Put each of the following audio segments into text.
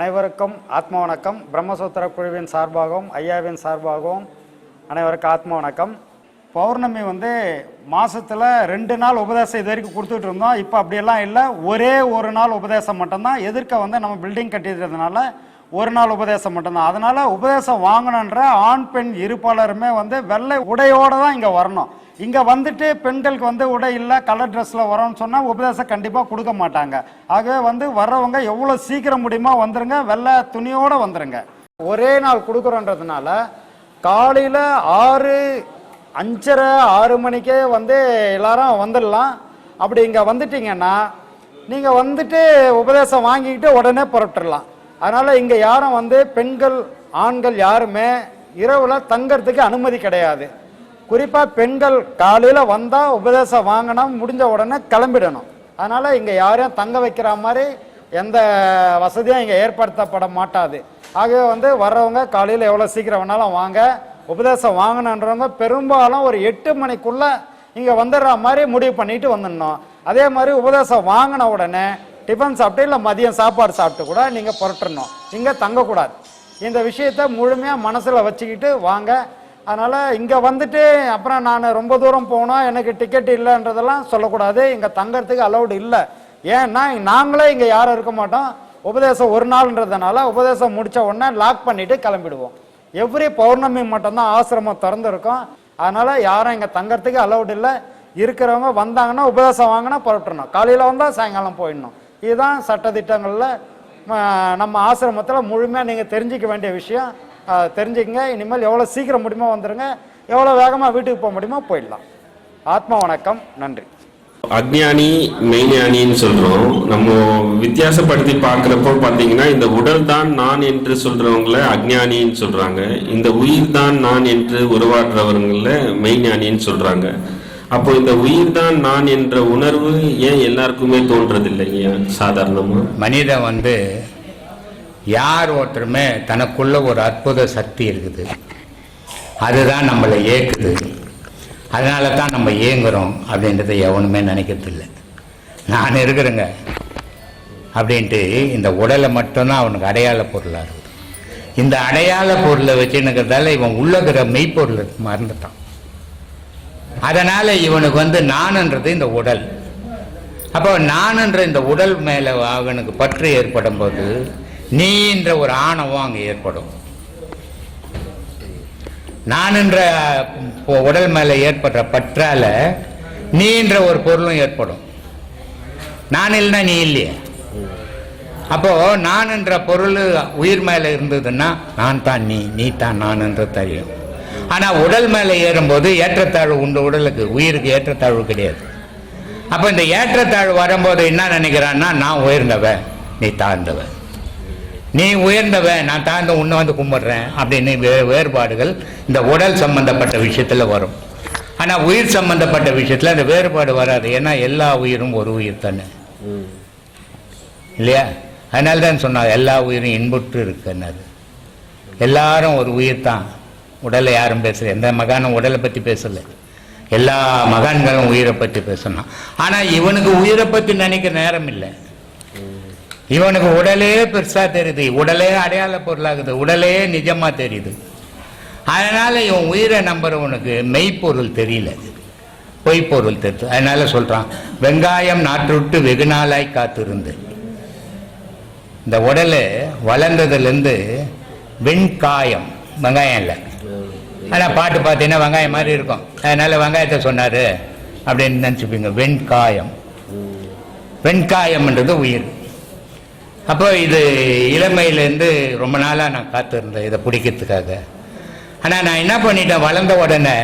அனைவருக்கும் ஆத்ம வணக்கம். பிரம்மசூத்திர குழுவின் சார்பாகவும் ஐயாவின் சார்பாகவும் அனைவருக்கும் ஆத்ம வணக்கம். பௌர்ணமி வந்து மாதத்தில் ரெண்டு நாள் உபதேசம் இது வரைக்கும் கொடுத்துட்டு இருந்தோம். இப்போ அப்படியெல்லாம் இல்லை. ஒரே ஒரு நாள் உபதேசம் மட்டும்தான். எதிர்க்க வந்து நம்ம பில்டிங் கட்டிடுறதுனால ஒரு நாள் உபதேசம் மட்டும்தான். அதனால் உபதேசம் வாங்கணுன்ற ஆண் பெண் இருப்பாளருமே வந்து வெள்ளை உடையோடு தான் இங்கே வரணும். இங்கே வந்துட்டு பெண்களுக்கு வந்து உடை இல்லை கலர் ட்ரெஸ்ஸில் வரோம்னு சொன்னால் உபதேசம் கண்டிப்பாக கொடுக்க மாட்டாங்க. ஆகவே வந்து வர்றவங்க எவ்வளோ சீக்கிரம் முடியுமோ வந்துருங்க. வெள்ளை துணியோடு வந்துருங்க. ஒரே நாள் கொடுக்குறோன்றதுனால காலையில் ஆறு அஞ்சரை ஆறு மணிக்கே வந்து எல்லாரும் வந்துடலாம். அப்படி இங்கே வந்துட்டீங்கன்னா நீங்கள் வந்துட்டு உபதேசம் வாங்கிக்கிட்டு உடனே புறப்பட்டுடலாம். அதனால் இங்கே யாரும் வந்து பெண்கள் ஆண்கள் யாருமே இரவில் தங்கிறதுக்கு அனுமதி கிடையாது. குறிப்பாக பெண்கள் காலையில் வந்தால் உபதேசம் வாங்கினா முடிஞ்ச உடனே கிளம்பிடணும். அதனால் இங்கே யாரையும் தங்க வைக்கிற மாதிரி எந்த வசதியும் இங்கே ஏற்படுத்தப்பட மாட்டாது. ஆகவே வந்து வர்றவங்க காலையில் எவ்வளோ சீக்கிரம் வேணாலும் வாங்க. உபதேசம் வாங்கினன்றவங்க பெரும்பாலும் ஒரு எட்டு மணிக்குள்ளே இங்கே வந்துடுற மாதிரி முடிவு பண்ணிட்டு வந்துடணும். அதே மாதிரி உபதேசம் வாங்கின உடனே டிஃபன் சாப்பிட்டு இல்லை மதியம் சாப்பாடு சாப்பிட்டு கூட நீங்கள் புரட்டணும். இங்கே தங்கக்கூடாது. இந்த விஷயத்த முழுமையாக மனசில் வச்சுக்கிட்டு வாங்க. அதனால் இங்கே வந்துட்டு அப்புறம் நான் ரொம்ப தூரம் போனோம் எனக்கு டிக்கெட் இல்லைன்றதெல்லாம் சொல்லக்கூடாது. இங்கே தங்கறதுக்கு அலௌடு இல்லை. ஏன்னா நாங்களே இங்கே யாரும் இருக்க மாட்டோம். உபதேசம் ஒரு நாள்ன்றதுனால உபதேசம் முடித்த உடனே லாக் பண்ணிவிட்டு கிளம்பிடுவோம். எவ்ரி பௌர்ணமி மட்டும்தான் ஆசிரமம் திறந்துருக்கும். அதனால் யாரும் இங்கே தங்கறதுக்கு அலௌட் இல்லை. இருக்கிறவங்க வந்தாங்கன்னா உபதேசம் வாங்கினா புறப்பட்டுணும் காலையில் வந்தால் சாயங்காலம் போயிடணும். இதுதான் சட்டத்திட்டங்களில் நம்ம ஆசிரமத்தில் முழுமையாக நீங்கள் தெரிஞ்சிக்க வேண்டிய விஷயம். தெரிஞ்சுக்கங்க. இனிமேல் எவ்வளோ சீக்கிரம் முடியுமோ வந்துடுங்க எவ்வளோ வேகமாக வீட்டுக்கு போக முடியுமோ போயிடலாம். ஆத்ம வணக்கம். நன்றி. அக்ஞானி மெய்ஞானின்னு சொல்றோம். நம்ம வித்தியாசப்படுத்தி பார்க்கிறப்போ பார்த்தீங்கன்னா இந்த உடல் தான் நான் என்று சொல்றவங்களை அக்ஞானின்னு சொல்றாங்க. இந்த உயிர் தான் நான் என்று உருவாடுறவங்கள மெய்ஞானின்னு சொல்றாங்க. அப்போ இந்த உயிர் தான் நான் என்ற உணர்வு ஏன் எல்லாருக்குமே தோன்றதில்லை சாதாரணமாக சாதாரணமா? மனிதன் வந்து யார் ஒருத்தருமே தனக்குள்ள ஒரு அற்புத சக்தி இருக்குது. அதுதான் நம்மளை ஏக்குது அதனால தான் நம்ம இயங்குகிறோம் அப்படின்றத எவனுமே நினைக்கிறதில்ல. நான் இருக்கிறேங்க. அப்படின்ட்டு இந்த உடலை மட்டும்தான் அவனுக்கு அடையாள பொருளாக இருக்குது. இந்த அடையாள பொருளை வச்சுன்னுக்கிறதால இவன் உள்ளகிற மெய்ப்பொருளை மறந்துட்டான். அதனால் இவனுக்கு வந்து நான்ன்றது இந்த உடல். அப்போ நான்ன்ற இந்த உடல் மேலே அவனுக்கு பற்று ஏற்படும் போது நீன்ற ஒரு ஆணவம் அங்கே ஏற்படும். நான் என்ற உடல் மேலே ஏற்படுற பற்றால நீன்ற ஒரு பொருளும் ஏற்படும். நான் இல்லைன்னா நீ இல்லையே. அப்போ நான் என்ற பொருள் உயிர் மேலே இருந்ததுன்னா நான் தான் நீ நீ தான் நான் என்று தெரியும். ஆனால் உடல் மேலே ஏறும்போது ஏற்றத்தாழ்வு உண்டு உடலுக்கு உயிருக்கு ஏற்றத்தாழ்வு கிடையாது. அப்போ இந்த ஏற்றத்தாழ்வு வரும்போது என்ன நினைக்கிறான்னா நான் உயர்ந்தவன் நீ தாழ்ந்தவன். நீ உயர்ந்தவன் நான் தாழ்ந்த உன்னை வந்து கும்பிட்றேன் அப்படின்னு வே- வேறுபாடுகள் இந்த உடல் சம்பந்தப்பட்ட விஷயத்தில் வரும். ஆனால் உயிர் சம்பந்தப்பட்ட விஷயத்தில் அந்த வேறுபாடு வராது. ஏன்னா எல்லா உயிரும் ஒரு உயிர் தானே. இல்லையா? அதனால தான் சொன்னாங்க எல்லா உயிரும் இன்புற்று இருக்குன்னாரு. எல்லாரும் ஒரு உயிர் தான். உடலை யாரும் பேசல. எந்த மகானும் உடலை பற்றி பேசலை. எல்லா மகான்களும் உயிரை பற்றி பேசணும். ஆனால் இவனுக்கு உயிரை பற்றி நினைக்க நேரம் இல்லை. இவனுக்கு உடலே பெருசா தெரியுது. உடலே அடையாள பொருளாகுது. உடலே நிஜமா தெரியுது. அதனால இவன் உயிரை நம்புறவனுக்கு மெய்ப்பொருள் தெரியல. பொய்ப்பொருள் தெரியுது அதனால சொல்றான் வெங்காயம் நாற்றுவிட்டு வெகு நாளாய் காத்திருந்து. இந்த உடல் வளர்ந்ததுலேருந்து வெண்காயம் வெங்காயம் இல்லை. ஆனால் பாட்டு பார்த்தீங்கன்னா வெங்காயம் மாதிரி இருக்கும். அதனால வெங்காயத்தை சொன்னார் அப்படின்னு நினச்சிப்பீங்க. வெண்காயம். வெண்காயம்ன்றது உயிர். அப்போ இது இளமையிலேருந்து ரொம்ப நாளாக நான் காத்திருந்தேன் இதை பிடிக்கிறதுக்காக. ஆனால் நான் என்ன பண்ணிட்டேன்? வளர்ந்த உடனே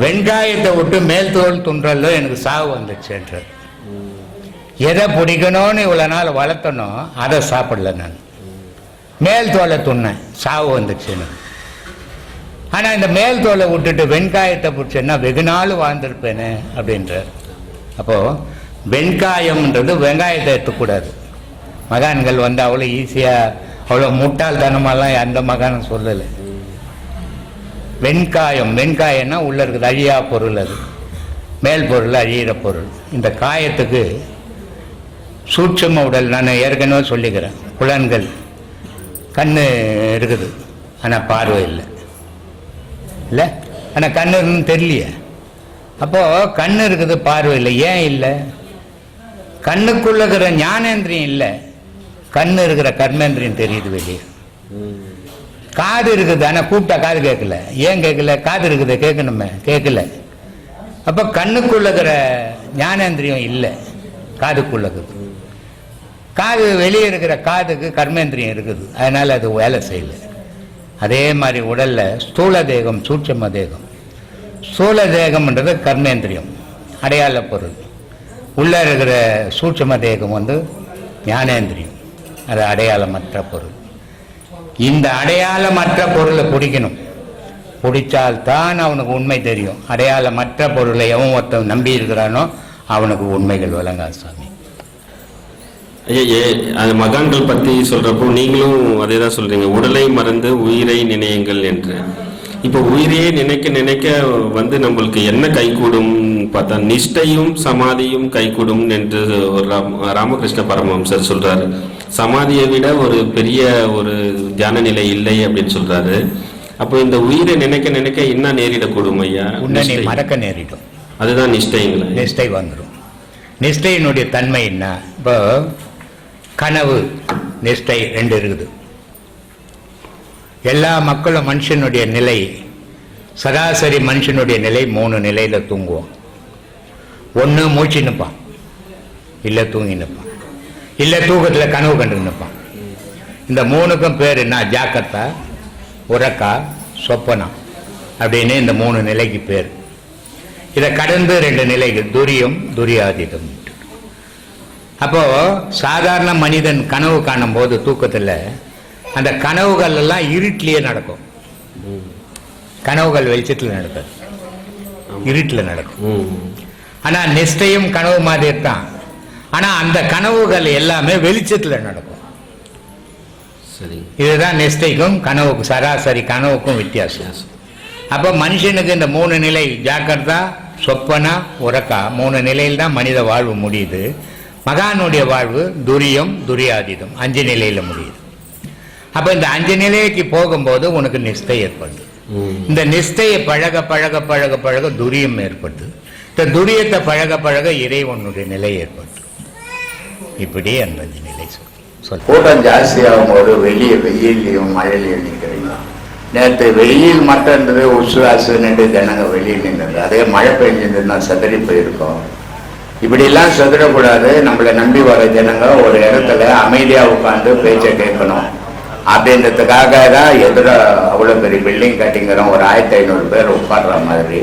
வெங்காயத்தை விட்டு மேல் தோல் துன்றல எனக்கு சாவு வந்துச்சுன்ற எதை பிடிக்கணும்னு இவ்வளோ நாள் வளர்த்தனோ அதை சாப்பிடல நான். மேல் தோலை துண்ணேன். சாவு வந்துச்சுன்னு ஆனால் இந்த மேல் தோலை விட்டுட்டு வெண்காயத்தை பிடிச்சேன்னா வெகு நாள் வாழ்ந்திருப்பேனே அப்படின்றார். அப்போது வெண்காயம்ன்றது வெங்காயத்தை எடுத்துக்கூடாது. மகான்கள் வந்து அவ்வளோ ஈஸியாக அவ்வளோ முட்டாள்தனமாலாம் அந்த மகான் சொல்லலை. வெண்காயம் வெண்காயம்னா உள்ளே இருக்குது அழியா பொருள் அது. மேல் பொருள் அழியிற பொருள். இந்த காயத்துக்கு சூட்சம உடல் நான் ஏற்கனவே சொல்லிக்கிறேன். புலன்கள் கண் இருக்குது. ஆனால் பார்வை இல்லை. இல்லை? ஆனால் கண் இருக்குன்னு தெரியலையே. அப்போது கண் இருக்குது பார்வை இல்லை. ஏன் இல்லை? கண்ணுக்குள்ளே இருக்கிற ஞானேந்திரியம் இல்லை. கண்ணு இருக்கிற கர்மேந்திரியம் தெரியுது வெளியே. காது இருக்குது ஆனால் கூப்பிட்டா காது கேட்கல. ஏன் கேட்கல? காது இருக்குது கேட்கணுமே. கேட்கல. அப்போ கண்ணுக்குள்ளக்கிற ஞானேந்திரியம் இல்லை. காதுக்குள்ளக்குது காது வெளியே இருக்கிற காதுக்கு கர்மேந்திரியம் இருக்குது. அதனால் அது வேலை செய்யல. அதே மாதிரி உடலில் ஸ்தூல தேகம் சூட்சம தேகம். ஸ்தூல தேகம்ன்றது கர்மேந்திரியம் அடையாள பொருள். உள்ளே இருக்கிற சூட்சம தேகம் வந்து ஞானேந்திரியம். அது அடையாளமற்ற பொருள். இந்த அடையாளமற்ற பொருளை பிடிக்கணும். பிடிச்சால்தான் அவனுக்கு உண்மை தெரியும். அடையாளமற்ற பொருளை எவன் ஒருத்தன் நம்பி இருக்கிறானோ அவனுக்கு உண்மைகள் விளங்கா சாமி ஐயா அது மகான்கள் பத்தி சொல்றப்போ நீங்களும் அதே தான் சொல்றீங்க. உடலை மறந்து உயிரை நினையுங்கள் என்று. இப்போ உயிரையே நினைக்க நினைக்க வந்து நம்மளுக்கு என்ன கைகூடும்? பார்த்தா நிஷ்டையும் சமாதியும் கைகூடும் என்று ஒரு ராம்- ராமகிருஷ்ண பரமஹம்சர் சொல்றாரு. சமாதியை விட ஒரு பெரிய ஒரு தியான நிலை இல்லை அப்படின்னு சொல்றாரு. அப்போ இந்த உயிரை நினைக்க நினைக்க என்ன நேரிடக்கூடும் ஐயா? உன்னை. மறக்க நேரிடும். அதுதான் நிஷ்டைங்களா. நிஷ்டை வந்துடும் நிஷ்டையினுடைய தன்மை என்ன? இப்போ கனவு நிஷ்டை ரெண்டு இருக்குது. எல்லா மக்களும் மனுஷனுடைய நிலை சராசரி மனுஷனுடைய நிலை மூணு நிலையில தூங்குவோம். ஒன்று மூச்சு நிற்பான் இல்லை தூங்கி நிற்பான் இல்லை தூக்கத்தில் கனவு கண்டு நிற்பான் இந்த மூணுக்கும் பேர் என்ன? ஜாக்கிரதா உறக்கா சொப்பனா. அப்படின்னு இந்த மூணு நிலைக்கு பேர். இதை கடந்து ரெண்டு நிலைகள் துரியம் துரியாதீதம். அப்போது சாதாரண மனிதன் கனவு காணும் போது தூக்கத்தில் அந்த கனவுகள் எல்லாம் இருட்டிலேயே நடக்கும். கனவுகள் வெளிச்சத்தில் நடக்காது. இருட்டில் நடக்கும். ஆனால் நிஷ்டையும் கனவு மாதிரி தான் ஆனால் அந்த கனவுகள் எல்லாமே வெளிச்சத்தில் நடக்கும். சரி. இதுதான் நிஷ்டைக்கும் கனவுக்கு சராசரி கனவுக்கும் வித்தியாசம். அப்போ மனுஷனுக்கு இந்த மூணு நிலை ஜாக்கிரதா சொப்பனா உறக்கா மூணு நிலையில் தான் மனித வாழ்வு முடியுது. மகானுடைய வாழ்வு துரியம் துரியாதீதம் அஞ்சு நிலையில முடியுது. அப்போ இந்த அஞ்சு நிலைக்கு போகும்போது உனக்கு நிஷ்டை ஏற்படுது. இந்த நிஷ்டையை பழக பழக பழக பழக துரியம் ஏற்படுது. இந்த துரியத்தை பழக பழக இறைவனுடைய நிலை ஏற்பட்டு. இப்படி அந்த நிலை சொல் சொல் கூட்டம் ஜாஸ்தியாகும் போது வெளியே வெயிலையும் மழையிலையும் நிற்கிறீங்களா? நேற்று வெயில் மட்டும்ன்றது உசுவாசு நின்று ஜனங்க வெளியில் நின்றது. அதே மழை பெஞ்சிருந்ததுன்னா செதறி போயிருக்கோம். இப்படிலாம் செதறக்கூடாது. நம்மளை நம்பி வர ஜனங்க ஒரு இடத்துல அமைதியாக உட்காந்து பேச்சை கேட்கணும். அப்படின்றதுக்காக தான் எதிர அவ்வளோ பெரிய பில்டிங் கட்டிங்கிறோம். ஒரு ஆயிரத்தி ஐநூறு பேர் உட்காடுற மாதிரி.